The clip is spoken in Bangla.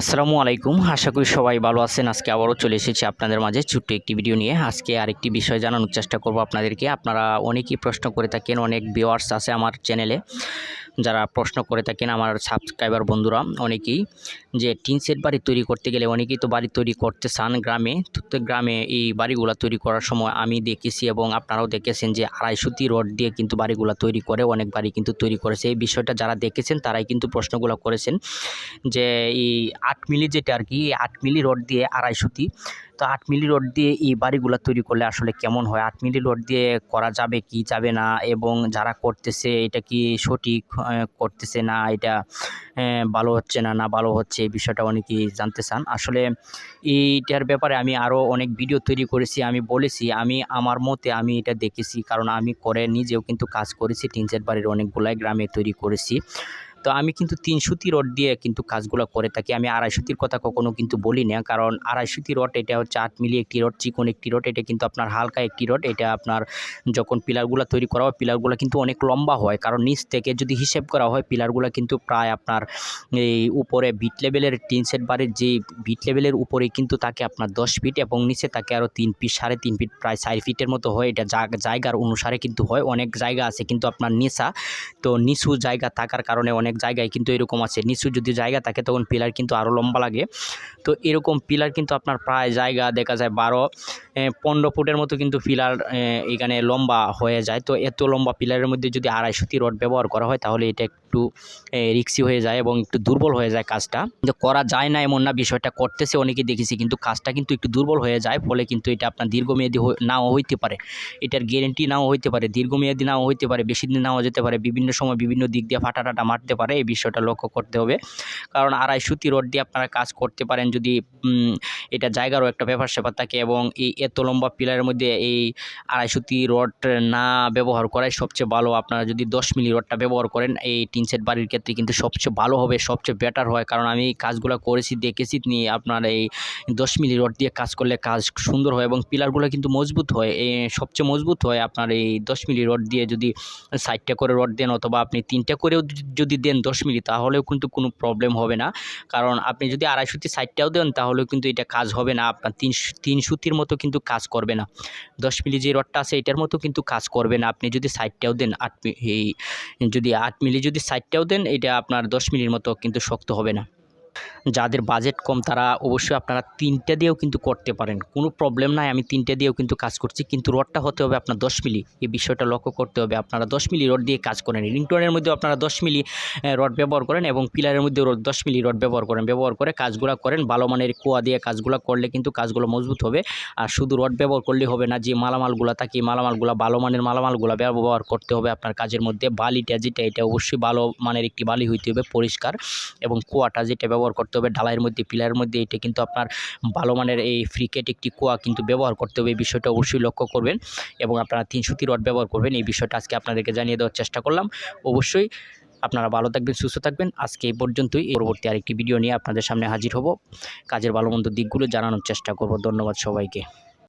আসসালামু আলাইকুম। আশা করি সবাই ভালো আছেন। আজকে আবারও চলে এসেছি আপনাদের মাঝে ছোট্ট একটি ভিডিও নিয়ে। আজকে আরেকটি বিষয় জানানোর চেষ্টা করব আপনাদেরকে। আপনারা অনেকেই প্রশ্ন করে থাকেন, অনেক ভিউয়ার্স আছে আমার চ্যানেলে যারা প্রশ্ন করে থাকেন আমার সাবস্ক্রাইবার বন্ধুরা, অনেকেই যে টিন সেট বাড়ি তৈরি করতে গেলে অনেকেই তো বাড়ি তৈরি করতে চান গ্রামে। তো গ্রামে এই বাড়িগুলো তৈরি করার সময় আমি দেখেছি এবং আপনারাও দেখেছেন যে আড়াইশোটি রড দিয়ে কিন্তু বাড়িগুলো তৈরি করে, অনেক বাড়ি কিন্তু তৈরি করেছে। এই বিষয়টা যারা দেখেছেন তারাই কিন্তু প্রশ্নগুলো করেছেন যে এই আট মিলি যেটা আর কি আট মিলি রড দিয়ে আড়াইশোটি তো আট মিলি রড দিয়ে এই বাড়িগুলো তৈরি করলে আসলে কেমন হয়? আট মিলি রড দিয়ে করা যাবে কি যাবে না? এবং যারা করতেছে, এটা কি সঠিক করতেছে না? এটা ভালো হচ্ছে না না ভালো হচ্ছে? এই বিষয়টা অনেকেই জানতে চান। আসলে এইটার ব্যাপারে আমি আরও অনেক ভিডিও তৈরি করেছি, আমি বলেছি, আমি, আমার মতে আমি এটা দেখেছি। কারণ আমি করে নিজেও কিন্তু কাজ করেছি টিনসেট বাড়ির অনেকগুলাই গ্রামে তৈরি করেছি। তো আমি কিন্তু তিনশোটি রড দিয়ে কিন্তু কাজগুলো করে থাকি। আমি আড়াইশোটির কথা কখনো কিন্তু বলি না, কারণ আড়াইশোটি রড এটা হচ্ছে আট মিলি একটি রড, চিকন একটি রড, এটা কিন্তু আপনার হালকা একটি রড, এটা আপনার যখন পিলারগুলো তৈরি করা হয়, পিলারগুলো কিন্তু অনেক লম্বা হয়, কারণ নিচ থেকে যদি হিসেব করা হয়, পিলারগুলো কিন্তু প্রায় আপনার এই উপরে বিট লেভেলের, টিন সেট বাড়ির যে বিট লেভেলের উপরে কিন্তু তাকে আপনার দশ ফিট এবং নিচে তাকে আরও তিন ফিট, সাড়ে তিন ফিট, প্রায় চার ফিটের মতো হয়, এটা জায়গার অনুসারে কিন্তু হয়, অনেক জায়গা আছে কিন্তু আপনার নিচা। তো নিচু জায়গা থাকার কারণে অনেক জায়গায় কিন্তু এরকম আছে। নিচু যদি জায়গা থাকে তখন পিলার কিন্তু আরও লম্বা লাগে। তো এরকম পিলার কিন্তু আপনার প্রায় জায়গা দেখা যায় বারো পনেরো ফুটের মতো কিন্তু পিলার এখানে লম্বা হয়ে যায়। তো এত লম্বা পিলারের মধ্যে যদি আড়াইশোটি রড ব্যবহার করা হয় তাহলে এটা একটু রিক্সি হয়ে যায় এবং একটু দুর্বল হয়ে যায় কাজটা। যে করা যায় না এমন না, বিষয়টা করতেছে, অনেকে দেখেছি কিন্তু কাজটা কিন্তু একটু দুর্বল হয়ে যায়, ফলে কিন্তু এটা আপনার দীর্ঘমেয়াদী নাও হইতে পারে। এটার গ্যারেন্টি নাও হইতে পারে, দীর্ঘমেয়াদী নাও হইতে পারে, বেশি দিন নাও যেতে পারে, বিভিন্ন সময় বিভিন্ন দিক দিয়ে ফাটা টাটা মারতে পারে। এই বিষয়টা লক্ষ্য করতে হবে। কারণ আড়াইশোটি রড দিয়ে আপনারা কাজ করতে পারেন যদি এটা জায়গারও একটা ব্যাপার স্যাপার থাকে এবং এই এত লম্বা পিলারের মধ্যে এই আড়াইশোটি রড না ব্যবহার করাই সবচেয়ে ভালো। আপনারা যদি দশ মিলি রডটা ব্যবহার করেন, এই টিন সেট বাড়ির ক্ষেত্রে কিন্তু সবচেয়ে ভালো হবে, সবচেয়ে বেটার হয়। কারণ আমি কাজগুলো করেছি, দেখেছি, নিয়ে আপনার এই দশ মিলি রড দিয়ে কাজ করলে কাজ সুন্দর হয় এবং পিলারগুলো কিন্তু মজবুত হয়। সবচেয়ে মজবুত হয় আপনার এই দশ মিলি রড দিয়ে যদি ষাটটা করে রড দেন অথবা আপনি তিনটা করেও যদি- যদি দেন দশ মিনিট, তাহলেও কিন্তু কোনো প্রবলেম হবে না। কারণ আপনি যদি আড়াইশোটি সাইডটাও দেন, তাহলেও কিন্তু এটা কাজ হবে না। আপনার তিন তিন সুতির মতো কিন্তু কাজ করবে না। দশ মিলি যে রডটা আছে, এটার মতো কিন্তু কাজ করবে না। আপনি যদি সাইডটাও দেন, আট এই, যদি আট মিলি যদি সাইডটাও দেন, এটা আপনার দশ মিলির মতো কিন্তু শক্ত হবে না। যাদের বাজেট কম, তারা অবশ্যই আপনারা তিনটে দিয়েও কিন্তু করতে পারেন। কোনো প্রবলেম নাই, আমি তিনটে দিয়েও কিন্তু কাজ করছি, কিন্তু রডটা হতে হবে আপনার দশ মিলি। এই বিষয়টা লক্ষ্য করতে হবে, আপনারা দশ মিলি রড দিয়ে কাজ করেন। রিংটনের মধ্যে আপনারা দশ মিলি রড ব্যবহার করেন এবং পিলারের মধ্যে দশ মিলি রড ব্যবহার করেন। ব্যবহার করে কাজগুলো করেন, ভালো মানের কুয়া দিয়ে কাজগুলো করলে কিন্তু কাজগুলো মজবুত হবে। আর শুধু রড ব্যবহার করলে হবে না, যে মালামালগুলো থাকে, মালামালগুলো ভালো মানের মালামালগুলো ব্যবহার করতে হবে আপনার কাজের মধ্যে। বালিটা যেটা, এটা অবশ্যই ভালো মানের একটি বালি হইতে হবে, পরিষ্কার এবং কুয়াটা যেটা ব্যবহার করতে হবে ঢালাইয়ের মধ্যে, পিলারের মধ্যে এটা কিন্তু আপনার ভালো মানের এই ফ্রিকেট একটি কুয়া কিন্তু ব্যবহার করতে হবে। এই বিষয়টা অবশ্যই লক্ষ্য করবেন এবং আপনারা তিনশোটি রড ব্যবহার করবেন। এই বিষয়টা আজকে আপনাদেরকে জানিয়ে দেওয়ার চেষ্টা করলাম। অবশ্যই আপনারা ভালো থাকবেন, সুস্থ থাকবেন। আজকে এই পর্যন্তই। পরবর্তী আরেকটি ভিডিও নিয়ে আপনাদের সামনে হাজির হব। কাজের ভালো মন্দ দিকগুলো জানানোর চেষ্টা করব। ধন্যবাদ সবাইকে।